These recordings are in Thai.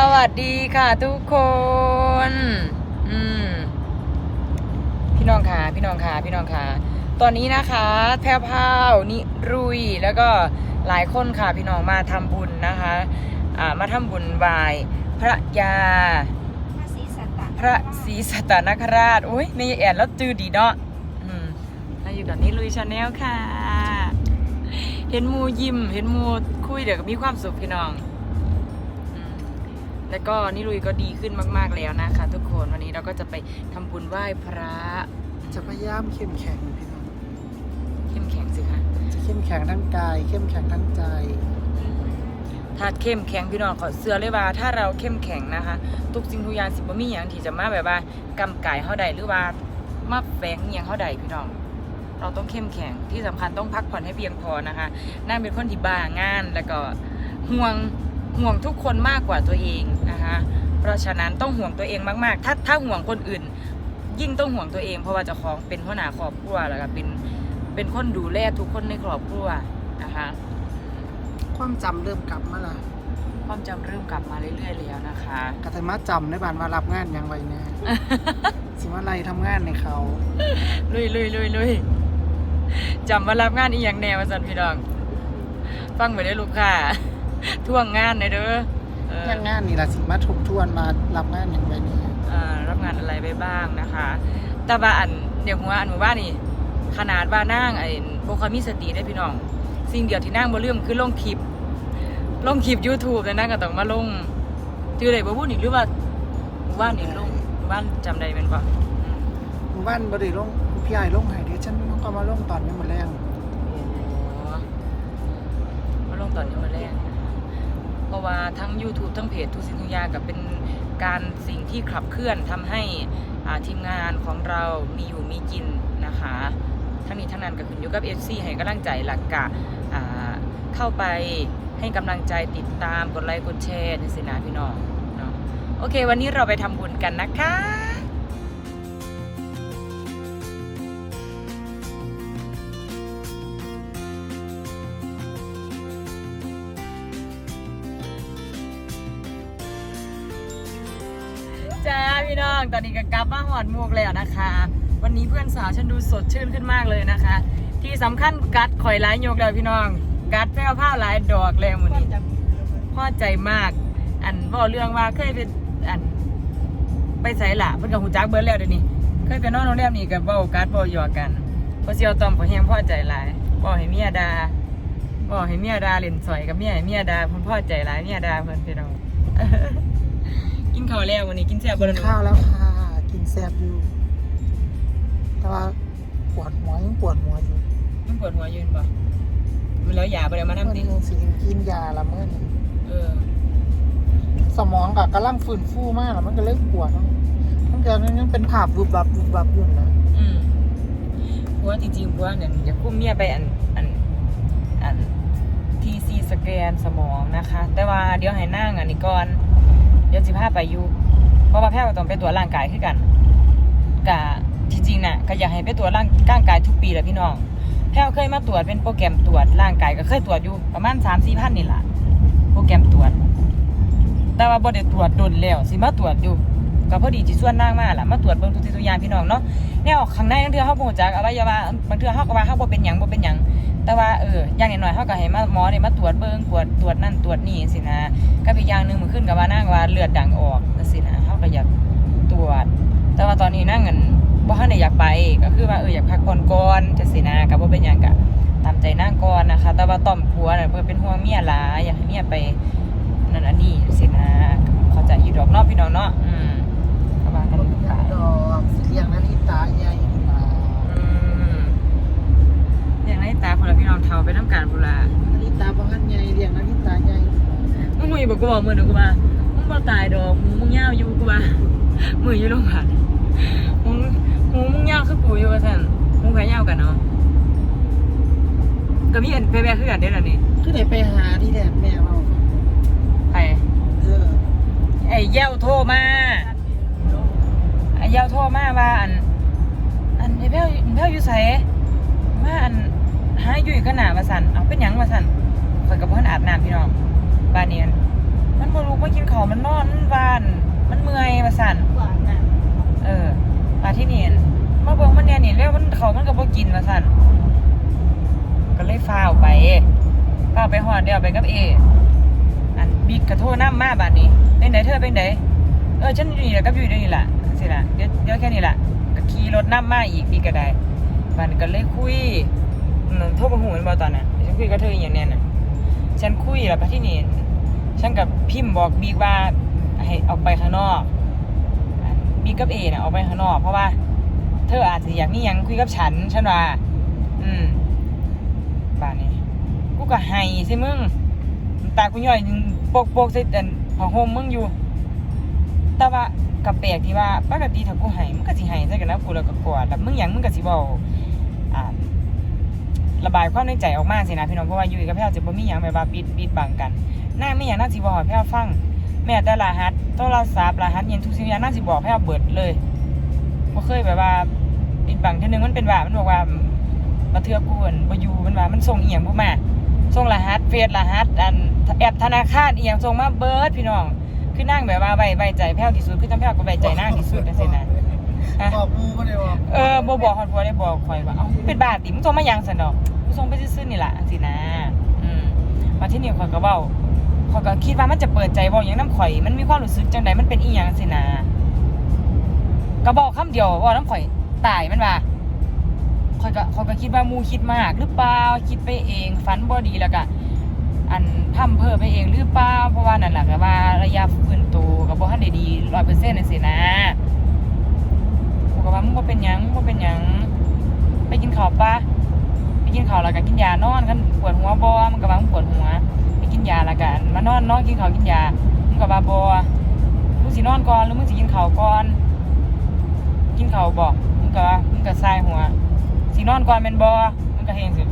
สวัสดีค่ะทุกคน อืม พี่น้องค่ะ พี่น้องค่ะ พี่น้องค่ะ ตอนนี้นะคะ แพรวพราวนิรุย แล้วก็หลายคนค่ะพี่น้องมาทำบุญนะคะ อ่า มาทำบุญไหวาย พระยาพระศรีสัตตะพระศรีสัตนคราช โอ้ยไม่แอนแล้วจือดีเนาะ อืมเราอยู่กับนิลุยชาแนลค่ะ เห็นหมูยิ้ม เห็นหมูคุยเดี๋ยวก็มีความสุขพี่น้องอืม แล้วก็นิลุยก็ดีขึ้นมาก ๆแล้วนะคะ ทุกคนวันนี้เราก็จะไปทำบุญไหว้พระจะพยายามเข้มแข็งพี่น้องเข้มแข็งสิคะจะเข้มแข็งทั้งกาย เข้มแข็งทั้งใจ ถ้าเข้มแข็งพี่น้องขอเสื้อเลยว่า ถ้าเราเข้มแข็งนะคะ ทุกสิ่งทุกอย่างสิบ่มีอย่างที่จะมาแบบว่ากำกายเฮาใดหรือว่ามาแฝงอหย่างเฮาใดพี่น้องเราต้องเข้มแข็งที่สำคัญต้องพักผ่อนให้เพียงพอนะคะนั่งเป็นคนที่บ้างานแล้วก็ห่วงห่วงทุกคนมากกว่าตัวเอง นะคะ เพราะฉะนั้นต้องห่วงตัวเองมากๆ ถ้าถ้าห่วงคนอื่น ยิ่งต้องห่วงตัวเองเพราะว่าเจะของเป็นหัวหน้าครอบครัวแล้วก็เป็นเป็นคนดูแลทุกคนในครอบครัวนะคะความจำเริ่มกลับมาละความจำเริ่มกลับมาเรื่อยๆแล้วนะคะ กระทมาจำในบ้านว่ารับงานยังไงเนี่ย สิว่าไรทำงานในเขาลุยลุยลุยลุยจำมารับงานอีกอย่างแนวมาสันพี่น้อง ฟังไปได้อลูกค้าท่วงงานหน่อยเด้อ เออยังงานนี่ละสิมาทบทวนมารับงานยังไงเนี่ยเอ่อรับงานอะไรไปบ้างนะคะแต่ว่าอันเดี๋ยวหัวอันหมู่บ้านนี่ขนาดว่านั่งไอ้โบคอยมีสติได้พี่น้อง สิ่งเดียวที่นั่งบ่ลืมคือลงคลิปลงคลิป YouTube เลยนะก็ต้องมาลงจือได้บ่พูดอีกหรือว่าหมู่บ้านนี่ลงหมู่บ้านจำได้เป็นปะอืมหมู่บ้านบริลงพี่ใหญ่ลงไห้เดี๋ยวฉันต้องก็มาลงตอนนี้หมดแรงมาลงตอนนี้มาแรก เพราะว่าทั้ง YouTube ทั้งเพจทุกสิ่งทุกอย่างกับเป็นการสิ่งที่ขับเคลื่อนทำให้อ่าทีมงานของเรามีอยู่มีกินนะคะ ทั้งนี้ทั้งนั้นก็ขึ้นอยู่กับ FC ให้กำลังใจหลักกะอ่าเข้าไปให้กำลังใจติดตามกดไลค์กดแชร์นี่สินะพี่น้องเนาะโอเค วันนี้เราไปทำบุญกันนะคะ พี่น้อง ตอนนี้ก็กลับมาหอดหมวกแล้วนะคะ วันนี้เพื่อนสาวฉันดูสดชื่นขึ้นมากเลยนะคะ ที่สำคัญกัดข่อยหลายโยกแล้วพี่น้อง กัดแพ้วผ้าหลายดอกแล้วมือนี้พ่อใจมาก อันบอกเรื่องว่าเคยเป็นอัน ไปใส่ละเพิ่อนกับหูจักเบิร์แล้วเดี๋ยวนี้ เคยไปนอนโรงแรมนี่กับเบ้ากัดเบ้าหยอกกันพอเสียวตอมก็แฮงพ่อใจหลายบอกให้เมียดาบอกให้เมียดาเล่นสอยกับเมียให้เมียดาเพิ่นพ่อใจหลายเมียดาเพิ่อนพี่น้อง กินข้าวแล้ววันนี้กินแซ่บบ่กินล่ะหนูข้าวแล้วค่ะ กินแซ่บอยู่ แต่ว่าปวดหัวยังปวดหัวอยู่มันปวดหัวยืนป่ะมันแล้วยาไปเลยมาเมื่น้ำอดินี้สิกินยาละเมื่อนี้เออ สมองกับกำลังฟื้นฟูมากแล้วมันก็เริ่มปวดเนาะตั้งแต่นั้นยังเป็นภาพวุบวับวุบวับอยู่นะอืมผัวจริงๆผัวเนี่ยอยากคุ้มเมียไปอันอันอันทีซีสแกนสมองนะคะ แต่ว่าเดี๋ยวให้นั่งอันนี้ก่อน เดี๋ยวสิพาไปอยู่เพราะว่าแพทย์ก็ต้องไปตรวจร่างกายคือกันกะที่จริงน่ะก็อยากให้ไปตรวจร่างร่างกายทุกปีแหละพี่น้องแพทย์เคยมาตรวจเป็นโปรแกรมตรวจร่างกายก็เคยตรวจอยู่ประมาณสามสี่พันนี่แหละโปรแกรมตรวจ แต่ว่าบ่ได้ตรวจโดนแล้วสิมาตรวจอยู่ก็พอดีจิส่วนนางมาล่ะมาตรวจเบิ่งทุกสิ่งทุกอย่างพี่น้องเนาะแนวข้างในบางเทื่อเฮาบ่รู้จักอวัยวะบางเทื่อเฮาก็ว่าเฮาบ่เป็นหยังบ่เป็นหยัง แต่ว่าเอออย่างน้อยๆเฮาก็ให้มาหมอเนี่ยมาตรวจเบิ่งตรวจตรวจนั่นตรวจนี่สินะก็อีกอย่างหนึ่งมื้อขึ้นก็ว่านางว่าเลือดดังออกจังซี่นะเฮาก็อยากตรวจ แต่ว่าตอนนี้นางเงินบ่ทันได้อยากไปก็คือว่าเอออยากพักผ่อนก่อนจังซี่นะก็บ่เป็นหยังก็ตามใจนางก่อนนะคะ แต่ว่าต้อมผัวน่ะเพิ่นเป็นห่วงเมียหลายอยากให้เมียไปนั่นอันนี้สินะเขาใจอยู่ดอกนอกพี่น้องเนาะอืมก็ว่ากันไปดอกเลี้ยงนาฬิตาใหญ่ ตาพนละพี่น้องเท่าไปน้ำการพุนละนาฬิตาบ้านใหญ่เลี้ยงนาฬิตาใหญ่มึงมึงอย่าบอกกูบอกมือหนูกูมามึงบ่ตายดอกมึงมึงยาวอยู่กูมามืออยู่โรงพยาบาลมึงมึงมึงยาวคือกูอยู่ว่าซั่นมึงแพ้ยาวกันเนาะก็มีอันแพ้ๆคือกันเด้อล่ะนี่คือได้ไปหาที่แดดแม่เราไปเออไอ้เย้าโทรมาไอ้เย้าโทรมาว่าอันอันไอ้แพ้วแพ้วอยู่ไสว่าอัน อยู่อีกขนาดว่าสั่นเอาเป็นหยังว่าสั่นข่อยกับเพิ่อนอาบน้ำพี่น้องบ้านเนี้อันมันบ่ลุกมากินข้าวมันนอนมันบ้าน มันเมื่อยว่าซั่นหวานน่ะเออมาที่เนี่มาเบิ่งมันเนี่ยนี่แล้วมันเขามันก็บ่กินว่าซั่นก็เลยฟ้าวไปฟ้าวไปฮอดเดียวไปกับเออันบิ๊กกระโทรน้ำมาบาดนี้เป็นไหนเธอเป็นไหนเออฉันอยู่นี่แหละกับอยู่นี่แหละสิล่ะเดี๋ยวเดี๋ยวแค่นี้แหละก็ขี่รถน้ำมาอีกบิ๊กก็ได้บานก็เลยคุย อืมโทรมาหูมันบ่ตอนนั้นฉันคุยกับเธออย่างเนี้ยน่ะฉันคุยแล้วไปที่นี่ฉันกับพิมพ์บอกบิ๊กว่าให้ออกไปข้างนอกบิ๊กกับเอน่ะออกไปข้างนอก เพราะว่า เธออาจจะอยากมีหยังคุยกับฉันฉันว่า อืมบ้านนี้กูก็ให้สิมึงน้ำตากูย่อยโปกโปกๆใส่อันผ้าห่มมึงอยู่ แต่ว่ากับแปลกที่ว่าปกติถ้ากูให้มึงก็สิให้ใส่กันนะกูแล้วก็กอดแล้วมึงยังมึงก็สิเว้าอ่า ระบายความในใจออกมาสินะพี่น้องเพราะว่าอยู่กับแพรวจะบ่มีหยังแบบว่าปิดปิดบังกันหน้าไม่หยังน่าสิบอกให้แพรวฟัง แม้แต่รหัสโทรศัพท์รหัสเงินทุกสิ่งอย่างน่าสิบอกแพรวเบิดเลยบ่เคยแบบว่าปิดบังทีนึงมันเป็นว่ามันบอกว่ามาเทือกูนบ่อยู่มันว่ามันส่งเอียงบ่มาส่งรหัสเฟซรหัสอันแอปธนาคารอียงส่งมาเบิดพี่น้องคือนั่งแบบว่าไว้ไว้ใจแพรวที่สุดคือจำแพรวก็ไว้ใจนางที่สุดจังซี่นะ ฮะ บอกมูก็ได้ว่าเออบ่บอกฮอดผัวได้บอกข่อยว่าเอ้าเป็นบาติมึงโทรมาหยังซั่นดอกกูส่งไปซื่อๆนี่ล่ะจังซี่นะอืมมาที่นี่ข่อยก็เว้าข่อยก็คิดว่ามันจะเปิดใจเว้าหยังนำข่อย มันมีความรู้สึกจังใดมันเป็นอีหยังจังซี่นะก็บอกคำเดียวเว้านำข่อยตายมันว่าข่อยก็ข่อยก็คิดว่าหมู่คิดมาก หรือเปล่าคิดไปเองฝันบ่ดีแล้วก็ อันทำเพ้อไปเองหรือเปล่าเพราะว่านั่นล่ะก็ว่าระยะฟื้นตัวก็บ่ทันได้ดี100%จังซี่นะกูก็ว่ามึงบ่ เป็นหยังมึงบ่เป็นหยัง ไปกินข้าวปะไปกินข้าวแล้วก็กินยานอนกันปวดหัวบ่มึงก็ว่ามึงปวดหัว ไปกินยาแล้วก็มานอนนอนกินข้าวกินยามึงก็ว่าบ่มึงสินอนก่อนหรือมึงสิกินข้าวก่อน กินข้าวบ่มึงก็ว่ามึงก็สายหัวสินอนก่อนแม่นบ่มึงก็เฮงสิ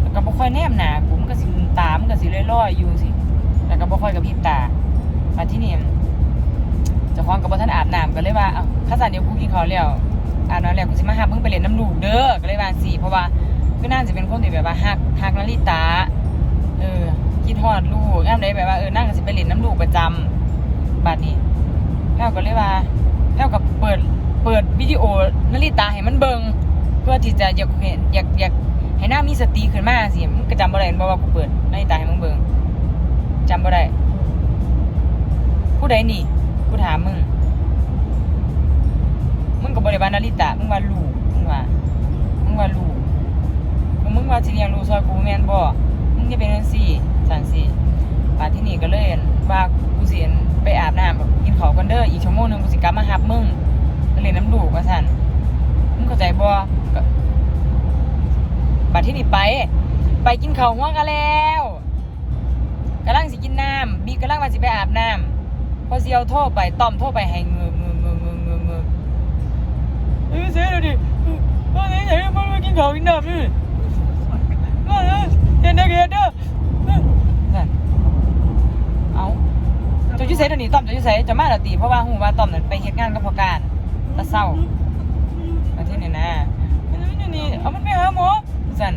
แล้วก็บ่ค่อยแนมหนากูมึงก็สิตามึงก็สิลอยๆอยู่จังซี่แล้วก็บ่ค่อยกระพริบตามาที่นี่ เจ้าของกับบ่ทันอาบน้ำก็เลยว่าเอ้าข้าสันเดียวกูกินข้าวแล้วอาบน้ำแล้วกูสิมาหามึงไปเล่นน้ำลูกเด้อก็เลยว่าสิเพราะว่าคือน่าจะเป็นคนที่แบบว่าฮักฮักนาริตาเออคิดฮอดลูกยามใดแบบว่าเออนั่งก็สิไปเล่นน้ำลูกประจำบัดนี้แพ้วก็เลยว่าแพ้วก็เปิดเปิดวิดีโอนาริตาให้มันเบิ่งเพื่อที่จะอยากเห็นอยากอยากให้หน้ามีสติขึ้นมาสิมันก็จำบ่ได้บ่ว่ากูเปิดนาริตาให้มึงเบิ่งจำบ่ได้ผู้ใดนี่ กูถามมึง มึงก็บบริบาลนาริตะ มึงว่าลูก มึงว่า มึงว่าลูก มึงว่าสิเลี้ยงลูกซอยกูแม่นบ่มึงจะเป็นจังซี่จังซี่ป่าที่นี่ก็เลยว่ากูสิอั่นไปอาบน้ำแบบกินข้าวกันเด้ออีกชั่วโมงหนึงกูสิกลับมารับมึงเล่นน้ำลูกว่าซั่นมึงเข้าใจบ่ป่าที่นี่ไป ไปกินข้าวหัวกันแล้วกำลังสิกินน้ำบีกำลังว่าสิไปอาบน้ำ พอเซียวโทรไปต้อมโทรไปให้เงือเงือเงือเงือเงือเงือเอ้ยเสียเลยดิว่าไหนไหนมันมากินข้าวกินน้ำนี่ว่าเออเห็นได้เห็นเด้อนั่นเอาจะยุ่เสเดี๋ยวนี้ต้อมจะยุ่เสจะมาล้วตีเพราะว่าหูว่าต้อมเนั่นไปเฮ็ดงานกับพอการตะเศร้ามาที่นี่นะนนี่นี่เอามันไปหาหมอสั่น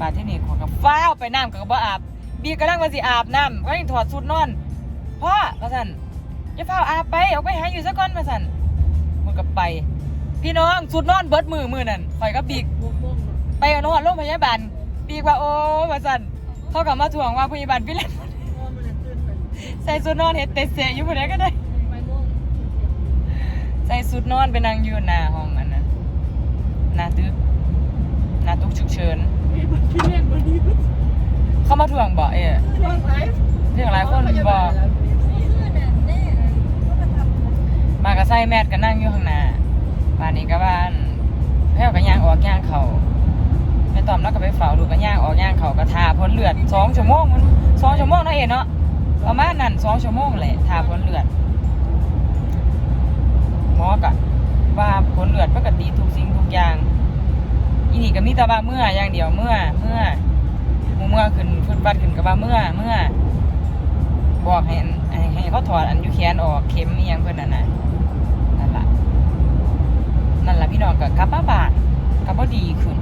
มาที่นี่ขอกับฟ้าไปน้ำกับบ่อาบบีกำลังว่าสิอาบน้ำก็ยังถอดชุดนอน พ่อมาสั่นอย่าเฝ้าอาบไปออกไปหาอยู่ซะก่อนมาสั่นมึงก็ไป พี่น้องสุดนอนเบิดมือมือนั่นข่อยก็บีกไปกับนอนโรงพยาบาลบีกว่าโอ้มาสั่นเขากลับมาทวงว่าพยาบาลพี่เล่นใส่สุดนอนเฮ็ดเตะเสยอยู่ผู้ใดก็ได้ใส่สุดนอนไปนั่งอยู่หน้าห้องอันนั้นหน้าตึกหน้าตุกฉุกเฉินเขามาทวงบ่เอ้เรื่องหลายคนบ่ มากระใส่แมทก็นั่งอยู่ข้างหน้าบ้านนี้ก็บ้านแพ้วก็ย่างออกย่างเขาแม่ตอมแล้วก็ไปเฝ้าดูกก็ย่างออกย่างเขาก็ทาพ้นเลือดสองชั่วโมงมันสองชั่วโมงนะเอ็นเนาะประมาณนั้นสองชั่วโมงแหละทาพ้นเลือดหมอก็ว่าพ้นเลือดปกติทุกสิ่งทุกอย่างอีนี่ก็มีแต่ว่าเมื่ออย่างเดียวเมื่อเมื่อมูเมื่อขึ้นฟุตบัตขึ้นก็ว่าเมื่อเมื่อบอกให้อันให้เขาถอดอันยูแขนออกเข็มอีหยังเพิ่นน่ะนะนั่นล่ะ นั่นล่ะพี่น้องก็กลับมาบ้านก็บ่ดีขึ้น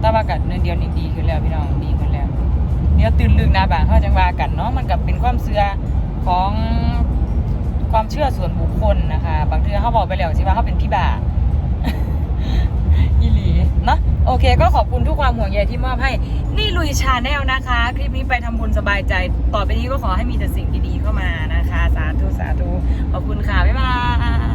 แต่ว่าก็เดือนเดียวนี่ดีขึ้นแล้วพี่น้องดีขึ้นแล้วเดี๋ยวตื่นลึกนะบางเขาจังว่ากันเนาะมันกับเป็นความเชื่อของความเชื่อส่วนบุคคลนะคะบางทีเขาบอกไปแล้วใช่ไหมเขาเป็นพี่บ่าอีหลีเนาะโอเค ก็ขอบคุณทุกความห่วงใยที่มอบให้ นี่ลุยชาแนลนะคะ คลิปนี้ไปทำบุญสบายใจ ต่อไปนี้ก็ขอให้มีแต่สิ่งดีๆเข้ามานะคะ สาธุ สาธุ ขอบคุณค่ะ บ๊ายบาย